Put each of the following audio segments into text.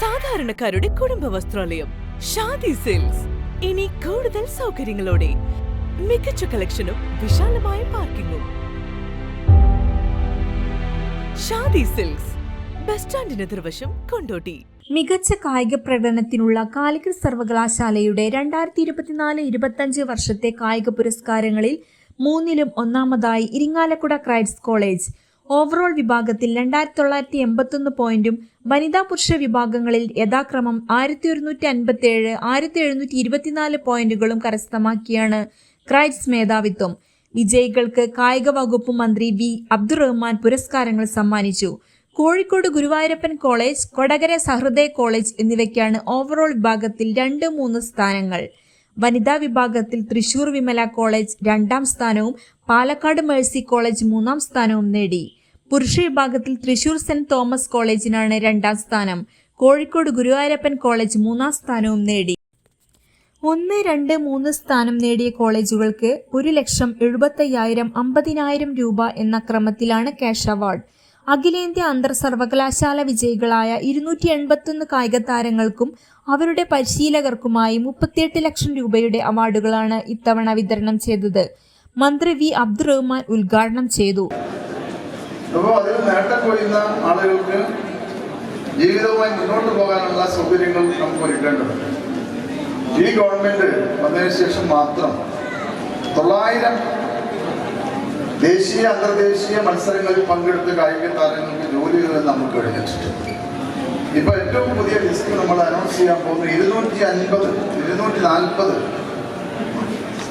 സാധാരണക്കാരുടെ കുടുംബ വസ്ത്രാലയം ഷാദി സിൽക്സ്. ഇനി കൂടുതൽ സൗകര്യങ്ങളോടെ മികച്ച കളക്ഷനും വിശാലമായ പാർക്കിങ്ങും. ഷാദി സിൽക്സ് ബസ് സ്റ്റാൻഡിന് എതിർവശം കൊണ്ടോട്ടി. മികച്ച കായിക പ്രകടനത്തിനുള്ള കാലിക്കറ്റ് സർവകലാശാലയുടെ രണ്ടായിരത്തി ഇരുപത്തിനാല് ഇരുപത്തഞ്ച് വർഷത്തെ കായിക പുരസ്കാരങ്ങളിൽ മൂന്നിലും ഒന്നാമതായി ഇരിങ്ങാലക്കുട ക്രൈറ്റ്സ് കോളേജ് ഓവറോൾ വിഭാഗത്തിൽ രണ്ടായിരത്തി തൊള്ളായിരത്തി എൺപത്തൊന്ന് പോയിന്റും വനിതാ പുരുഷ വിഭാഗങ്ങളിൽ യഥാക്രമം ആയിരത്തി ഒരുന്നൂറ്റി അൻപത്തി ഏഴ് ആയിരത്തി എഴുന്നൂറ്റി ഇരുപത്തിനാല് പോയിന്റുകളും കരസ്ഥമാക്കിയാണ് ക്രൈറ്റ്സ് മേധാവിത്വം. വിജയികൾക്ക് കായിക വകുപ്പ് മന്ത്രി വി. അബ്ദുറഹ്മാൻ പുരസ്കാരങ്ങൾ സമ്മാനിച്ചു. കോഴിക്കോട് ഗുരുവായൂരപ്പൻ കോളേജ് കൊടകര സഹൃദയ കോളേജ് എന്നിവയ്ക്കാണ് ഓവറോൾ വിഭാഗത്തിൽ രണ്ട് മൂന്ന് സ്ഥാനങ്ങൾ. വനിതാ വിഭാഗത്തിൽ തൃശൂർ വിമല കോളേജ് രണ്ടാം സ്ഥാനവും പാലക്കാട് മേഴ്സി കോളേജ് മൂന്നാം സ്ഥാനവും നേടി. പുരുഷ വിഭാഗത്തിൽ തൃശൂർ സെന്റ് തോമസ് കോളേജിനാണ് രണ്ടാം സ്ഥാനം. കോഴിക്കോട് ഗുരുവായൂരപ്പൻ കോളേജ് മൂന്നാം സ്ഥാനവും നേടി. ഒന്ന് രണ്ട് മൂന്ന് സ്ഥാനം നേടിയ കോളേജുകൾക്ക് ഒരു ലക്ഷം എഴുപത്തയ്യായിരം അമ്പതിനായിരം രൂപ എന്ന ക്രമത്തിലാണ് ക്യാഷ് അവാർഡ്. അഖിലേന്ത്യാ അന്തർ സർവകലാശാല വിജയികളായ ഇരുന്നൂറ്റി എൺപത്തൊന്ന് കായിക താരങ്ങൾക്കും അവരുടെ പരിശീലകർക്കുമായി മുപ്പത്തിയെട്ട് ലക്ഷം രൂപയുടെ അവാർഡുകളാണ് ഇത്തവണ വിതരണം ചെയ്തത്. മന്ത്രി വി അബ്ദുറഹ്മാൻ ഉദ്ഘാടനം ചെയ്തു. അപ്പോൾ അതിൽ നേട്ടം കൊയ്യുന്ന ആളുകൾക്ക് ജീവിതവുമായി മുന്നോട്ട് പോകാനുള്ള സൗകര്യങ്ങൾ നമുക്ക് ഒരുക്കേണ്ടതുണ്ട് ഈ ഗവൺമെന്റ് വന്നതിന് ശേഷം മാത്രം തൊള്ളായിരം ദേശീയ അന്തർദേശീയ മത്സരങ്ങളിൽ പങ്കെടുത്ത കായിക താരങ്ങൾക്ക് ജോലികൾ നമുക്ക് കഴിഞ്ഞിട്ടുണ്ട് ഇപ്പൊ ഏറ്റവും പുതിയ ലിസ്റ്റ് നമ്മൾ അനൗൺസ് ചെയ്യാൻ പോകുന്നത് ഇരുന്നൂറ്റി അൻപത് ഇരുന്നൂറ്റി നാൽപ്പത്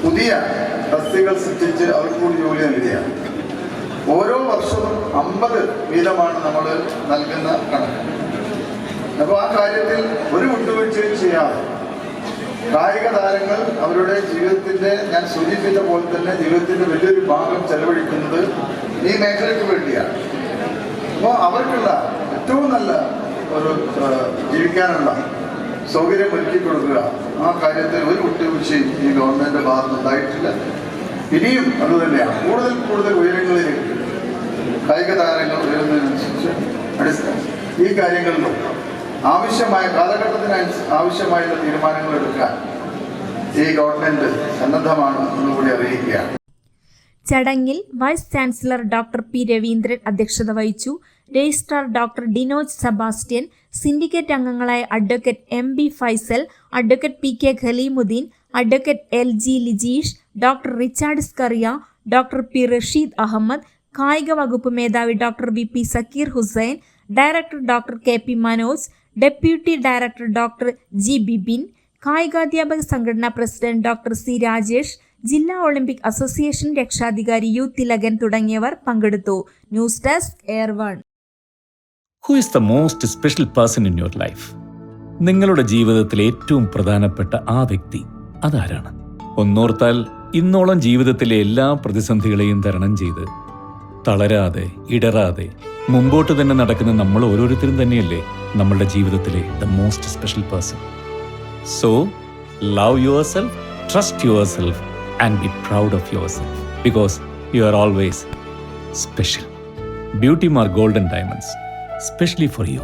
പുതിയ തസ്തികൾ സൃഷ്ടിച്ച് അവർക്ക് കൂടി ജോലി നൽകുകയാണ്. അമ്പത് വീതമാണ് നമ്മൾ നൽകുന്ന കണക്ക്. അപ്പോൾ ആ കാര്യത്തിൽ ഒരു വിട്ടുവീഴ്ചയും ചെയ്യാതെ കായിക താരങ്ങൾ അവരുടെ ജീവിതത്തിന്റെ ഞാൻ സൂചിപ്പിച്ച പോലെ തന്നെ ജീവിതത്തിന്റെ വലിയൊരു ഭാഗം ചെലവഴിക്കുന്നത് ഈ മേഖലയ്ക്ക് വേണ്ടിയാണ്. അപ്പോൾ അവർക്കുള്ള ഏറ്റവും നല്ല ഒരു ജീവിക്കാനുള്ള സൗകര്യം ഒരുക്കി കൊടുക്കുക ആ കാര്യത്തിൽ ഒരു വിട്ടുവീഴ്ചയും ഈ ഗവൺമെന്റിന്റെ ഭാഗത്തുണ്ടായിട്ടില്ല ഇനിയും അതുതന്നെയാണ് കൂടുതൽ കൂടുതൽ കായിക താരങ്ങൾ ഉയരുന്നതിനനുസരിച്ച് അടിസ്ഥാന. ഈ കാര്യങ്ങളിലും ആവശ്യമായ കാലഘട്ടത്തിന് ആവശ്യമായുള്ള തീരുമാനങ്ങൾ എടുക്കാൻ ഈ ഗവൺമെന്റ് സന്നദ്ധമാണ് എന്നുകൂടി അറിയിക്കുകയാണ്. ചടങ്ങിൽ vice chancellor doctor P Raveendran അധ്യക്ഷത വഹിച്ചു. Registrar doctor Dinoj Sebastian syndicate അംഗങ്ങളായ advocate M B Faisal advocate P K Khaleemuddin advocate L G Lijeesh doctor Richard Scaria doctor P Rasheed Ahammed കായിക വകുപ്പ് മേധാവി doctor V P Sakkir Hussain director doctor K P Manoj deputy director doctor G Bibin കായികാധ്യാപക സംഘടനാ president doctor C Rajesh ജില്ലാ Olympic association രക്ഷാധികാരി U Thilakan തുടങ്ങിയവർ പങ്കെടുത്തു. News desk air one. Who is the most special person in your life നിങ്ങളുടെ ജീവിതത്തിൽ ഏറ്റവും പ്രധാനപ്പെട്ട ആ വ്യക്തി അതാരാണ്? ഒന്നോർത്താൽ ഇന്നോളം ജീവിതത്തിലെ എല്ലാ പ്രതിസന്ധികളെയും തരണം ചെയ്ത് തളരാതെ ഇടറാതെ. മുമ്പോട്ട് തന്നെ നടക്കുന്ന നമ്മൾ ഓരോരുത്തരും തന്നെയല്ലേ നമ്മളുടെ ജീവിതത്തിലെ the most special person so love yourself trust yourself and be proud of yourself because you are always special beauty Mar golden diamonds specially for you